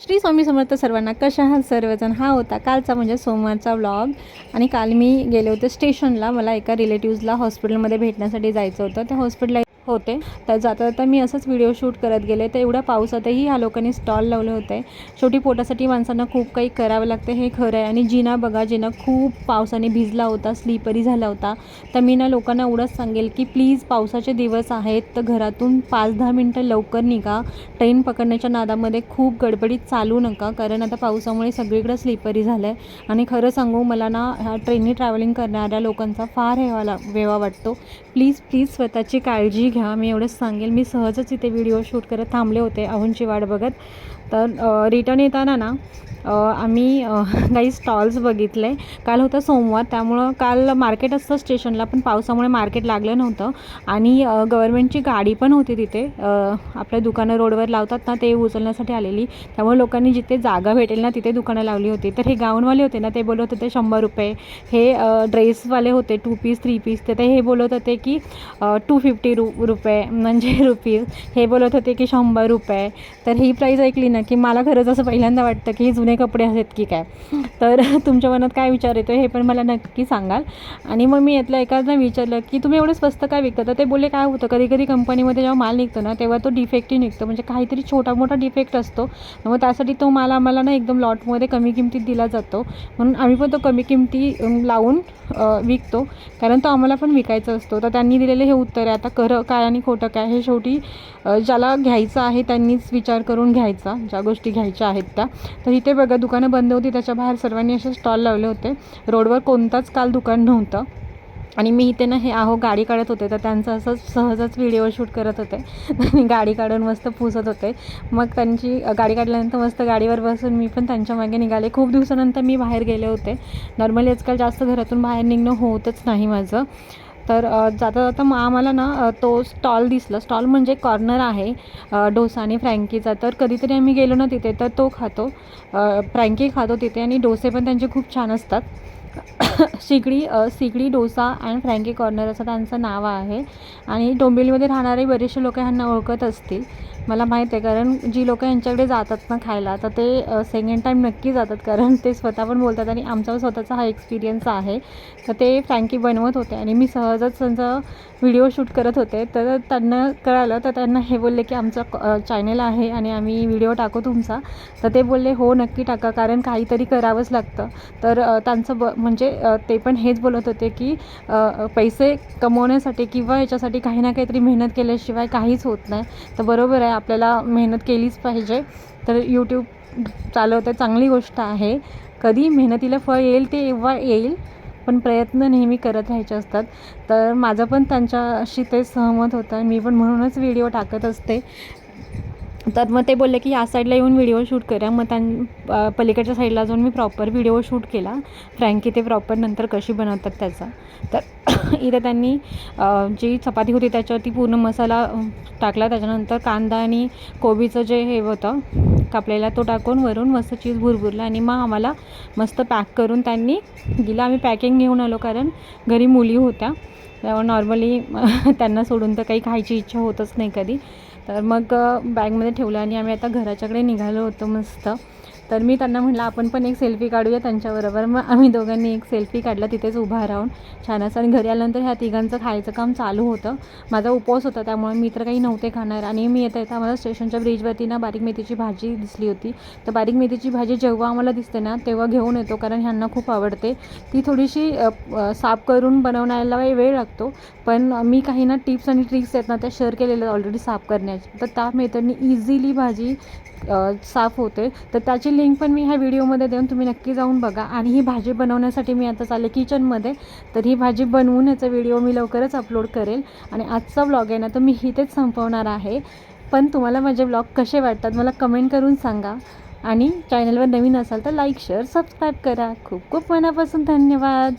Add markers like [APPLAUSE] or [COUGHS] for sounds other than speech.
श्री स्वामी समर्थ सर्वांना कशा आहात सर्वजण? हा होता कालचा म्हणजे सोमवारचा व्लॉग आणि काल मी गेले होते स्टेशनला मला एका रिलेटिव्जला हॉस्पिटलमध्ये भेटण्यासाठी जायचं होतं. त्या हॉस्पिटलला होते. तर जाता जाता मी असंच व्हिडिओ शूट करत गेले. तर एवढ्या पावसातही ह्या लोकांनी स्टॉल लावले होते. शेवटी पोटासाठी माणसांना खूप काही करावं लागतं हे खरं आहे. आणि जिना बघा जिना खूप पावसाने भिजला होता स्लिपरी झाला होता. तर मी ना लोकांना एवढंच सांगेल की प्लीज पावसाचे दिवस आहेत तर घरातून पाच दहा मिनटं लवकर निघा. ट्रेन पकडण्याच्या नादामध्ये खूप गडबडीत चालू नका कारण आता पावसामुळे सगळीकडे स्लिपरी झालं आहे आणि खरं सांगू मला ना ह्या ट्रेननी ट्रॅव्हलिंग करणाऱ्या लोकांचा फार हेवाला वेवा वाटतो. प्लीज प्लीज स्वतःची काळजी घ्या. मी एवढंच सांगेल. मी सहजच इथे व्हिडिओ शूट करत थांबले होते अहोंची वाट बघत. तर रिटर्न येताना ना आम्ही [LAUGHS] काही स्टॉल्स बघितले. काल होतं सोमवार त्यामुळं काल मार्केट असतं स्टेशनला पण पावसामुळे मार्केट लागलं नव्हतं. आणि गव्हर्मेंटची गाडी पण होती तिथे. आपल्या दुकानं रोडवर लावतात ना ते उचलण्यासाठी आलेली. त्यामुळे लोकांनी जिथे जागा भेटेल ना तिथे दुकानं लावली होती. तर हे गाऊनवाले होते ना ते बोलत होते शंभर रुपये. हे ड्रेसवाले होते टू पीस थ्री पीस तर ते हे बोलत होते की टू फिफ्टी रु रुपये म्हणजे रुपीज हे बोलत होते की शंभर रुपये. तर ही प्राईज ऐकली ना की मला खरंच असं पहिल्यांदा वाटतं की हे जुने कपडे आहेत की काय. तर [LAUGHS] तुमच्या मनात काय विचार येतो हे पण मला नक्की सांगाल. आणि मग मी यातलं एखादा विचारलं की तुम्ही एवढं स्वस्त काय विकता? तर ते बोलले काय होतं? कधी कधी कंपनीमध्ये जेव्हा माल निघतो ना तेव्हा तो डिफेक्टही निघतो. म्हणजे काहीतरी छोटा मोठा डिफेक्ट असतो. मग त्यासाठी तो माल आम्हाला ना एकदम लॉटमध्ये कमी किमतीत दिला जातो. म्हणून आम्ही पण तो कमी किमती लावून विकतो. कारण तो आम्हाला पण विकायचा असतो. तर त्यांनी दिलेले हे उत्तर आहे. आता खरं काय आणि खोटं काय हे शेवटी ज्याला घ्यायचं आहे त्यांनीच विचार करून घ्यायचा ज्या गोष्टी घ्यायच्या आहेत त्या. तर इथे बघा दुकानं बंद होती त्याच्या बाहेर सर्वांनी असे स्टॉल लावले होते. रोडवर कोणताच काल दुकान नव्हतं. आणि मी इथे ना हे आहो गाडी काढत होते तर त्यांचं असंच सहजच व्हिडिओ शूट करत होते. गाडी काढून मस्त पुसत होते. मग त्यांची गाडी काढल्यानंतर मस्त गाडीवर बसून मी पण त्यांच्या मागे निघाले. खूप दिवसानंतर मी बाहेर गेले होते. नॉर्मली आजकाल जास्त घरातून बाहेर निघणं होतच नाही माझं. तर जाता जाता मग आम्हाला ना तो स्टॉल दिसला. स्टॉल म्हणजे कॉर्नर आहे डोसा आणि फ्रँकीचा. तर कधीतरी आम्ही गेलो ना तिथे तर तो खातो. फ्रँकी खातो तिथे आणि डोसे पण त्यांचे खूप छान असतात. [COUGHS] Shigdi Sigdi dosa and frankie corner असं त्यांचं नाव आहे. आणि डोंबिवलीमध्ये राहणारे बरेचसे लोक ह्यांना ओळखत असतील. मला माहीत आहे कारण जी लोकं यांच्याकडे जातात ना खायला तर ते सेकंड टाईम नक्की जातात कारण ते स्वतः पण बोलतात आणि आमचा स्वतःचा हा एक्सपिरियन्स आहे. तर ते फ्रँकी बनवत होते आणि मी सहजच त्यांचा व्हिडिओ शूट करत होते. तर त्यांना कळालं तर त्यांना हे बोलले की आमचं चॅनल आहे आणि आम्ही व्हिडिओ टाकू तुमचा. तर ते बोलले हो नक्की टाका कारण काहीतरी करावंच लागतं. तर त्यांचं ब म्हणजे ते पण हेच बोलत होते की पैसे कमवण्यासाठी किंवा याच्यासाठी काही ना काहीतरी मेहनत केल्याशिवाय काहीच होत नाही. तर बरोबर आहे आपल्याला मेहनत केलीच पाहिजे. तर यूट्यूब चालवतं चांगली गोष्ट आहे. कधी मेहनतीला फळ येईल ते एव्हा येईल पण प्रयत्न नेहमी करत राहायचे असतात. तर माझं पण त्यांच्याशी ते सहमत होतं. मी पण म्हणूनच व्हिडिओ टाकत असते. तर मग ते बोलले की या साईडला येऊन व्हिडिओ शूट करा. मग त्यां पलीकडच्या साईडला जाऊन मी प्रॉपर व्हिडिओ शूट केला. फ्रँकी ते प्रॉपर नंतर कशी बनवतात त्याचा. तर [COUGHS] इथे त्यांनी जी चपाती होती त्याच्यावरती पूर्ण मसाला टाकला. त्याच्यानंतर कांदा आणि कोबीचं जे हे होतं कापलेला तो टाकून वरून मस्त चीज भुरभुरला आणि मग आम्हाला मस्त पॅक करून त्यांनी दिला. आम्ही पॅकिंग घेऊन आलो कारण घरी मुली होत्या. नॉर्मली [LAUGHS] त्यांना सोडून तर काही खायची इच्छा होतच नाही कधी. तर मग बॅगमध्ये ठेवलं आणि आम्ही आता घराच्याकडे निघालो होतो मस्त. तर मी त्यांना म्हटलं आपण पण एक सेल्फी काढूया त्यांच्याबरोबर. मग आम्ही दोघांनी एक सेल्फी काढला तिथेच उभा राहून. छान असं. आणि घरी आल्यानंतर ह्या तिघांचं खायचं काम चालू होतं. माझा उपवास होता त्यामुळे मी तर काही नव्हते खाणार. आणि मी येता येता आम्हाला स्टेशनच्या ब्रिजवरती ना बारीक मेथीची भाजी दिसली होती. तर बारीक मेथीची भाजी जेव्हा आम्हाला दिसते ना तेव्हा घेऊन येतो कारण ह्यांना खूप आवडते. ती थोडीशी साफ करून बनवण्याला वेळ लागतो. पण मी काही ना टिप्स आणि ट्रिक्स आहेत ना त्या शेअर केलेल्या ऑलरेडी साफ करण्याच्या. तर त्या मेथडनी इझिली भाजी साफ होते. तर त्याची लिंक पण मी ह्या व्हिडिओमध्ये देऊन तुम्ही नक्की जाऊन बघा. आणि ही भाजी बनवण्यासाठी मी आता चालले किचनमध्ये. तर ही भाजी बनवून याचा व्हिडिओ मी लवकरच अपलोड करेल. आणि आजचा व्लॉग आहे ना तो मी इथेच संपवणार आहे. पण तुम्हाला माझे व्लॉग कसे वाटतात मला कमेंट करून सांगा. आणि चॅनलवर नवीन असाल तर लाईक शेअर सबस्क्राईब करा. खूप खूप मनापासून धन्यवाद.